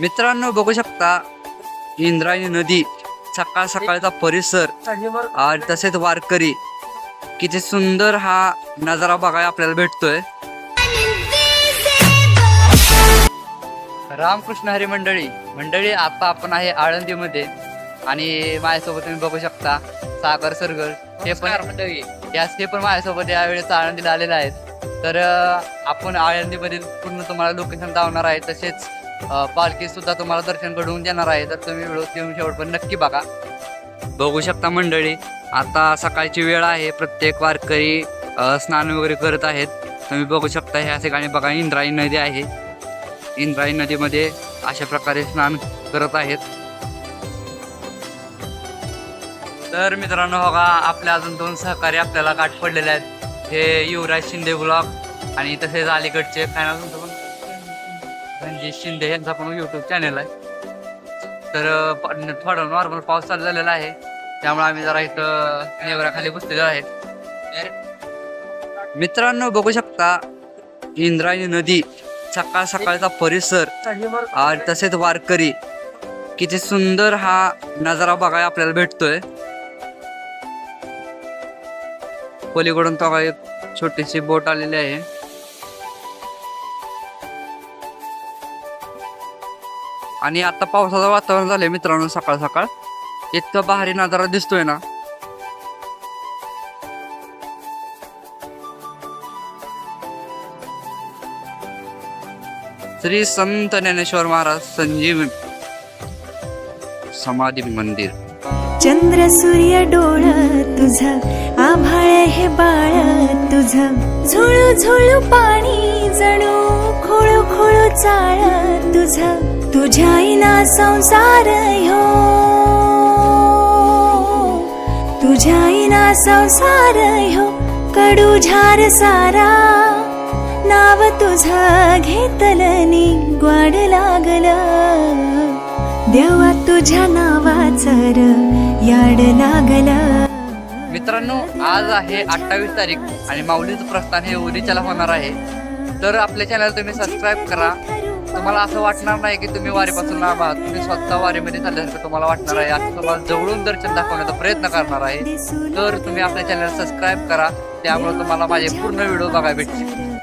मित्रांनो बघू शकता इंद्रायणी नदी सकाळ सकाळचा परिसर आणि तसेच वारकरी. किती सुंदर हा नजारा बघायला आपल्याला भेटतोय. रामकृष्ण हरी मंडळी मंडळी आता आपण आहे आळंदीमध्ये. आणि माझ्यासोबत तुम्ही बघू शकता सागर सरगर हे पण मंडळी. यास हे पण माझ्यासोबत यावेळेस आळंदीला आलेले आहेत. तर आपण आळंदीमधील पूर्ण तुम्हाला लोकेशन दावणार आहे. तसेच पालखी सुद्धा तुम्हाला दर्शन घडवून देणार आहे. तर तुम्ही व्हिडिओ येऊन शेवटपर्यंत नक्की बघा. बघू शकता मंडळी आता सकाळची वेळ आहे. प्रत्येक वारकरी स्नान वगैरे करत आहेत. तुम्ही बघू शकता ह्या ठिकाणी बघा इंद्रायणी नदी आहे. इंद्रायणी नदीमध्ये अशा प्रकारे स्नान करत आहेत. तर मित्रांनो बघा आपल्या अजून दोन सहकारी आपल्याला गाठ पडलेले आहेत. हे युवराज शिंदे ब्लॉक आणि तसेच अलीकडचे. फॅन अजून रणजित शिंदे यांचा पण युट्यूब चॅनल आहे. तर थोडा नॉर्मल पाऊस चालू झालेला आहे. त्यामुळे आम्ही जरा इथं नेवराखाली बसलेलो आहेत. मित्रांनो बघू शकता इंद्रायणी नदी सकाळ सकाळचा परिसर आणि तसेच वारकरी. किती सुंदर हा नजारा बघायला आपल्याला भेटतोय. पलीकडून तो एक छोटीशी बोट आलेली आहे. आणि आता पावसाचं वातावरण झालंय मित्रांनो सकाळ सकाळ. इतका भारी नजारा दिसतोय ना. श्री संत ज्ञानेश्वर महाराज संजीव समाधी मंदिर. चंद्र सूर्य डोळ तुझा आभाळ हे बाळ तुझ. झुळू झुळू पाणी जणू खोळू खोळू चाळ तुझ. तुझ्या इना संसार ह्यो. तुझ्या इना संसार ह्यो. कडू झार सारा. नाव तुझ घेतलनी ग्वाड लागल. देवा तुझ्या नावाचं याड लागलं. मित्रांनो आज आहे अठ्ठावीस तारीख आणि माऊलीचं प्रस्थान हे उद्याच्याला होणार आहे. तर आपल्या चॅनल तुम्ही सबस्क्राईब करा. तुम्हाला असं वाटणार नाही की तुम्ही वारीपासून लांब आहात. तुम्ही स्वतः वारीमध्ये चालल्यासारखं तुम्हाला वाटणार आहे. आता तुम्हाला जवळून दर्शन दाखवण्याचा प्रयत्न करणार आहे. तर तुम्ही आपल्या चॅनल सबस्क्राईब करा. त्यामुळे तुम्हाला माझे पूर्ण व्हिडिओ बघायला भेटतील.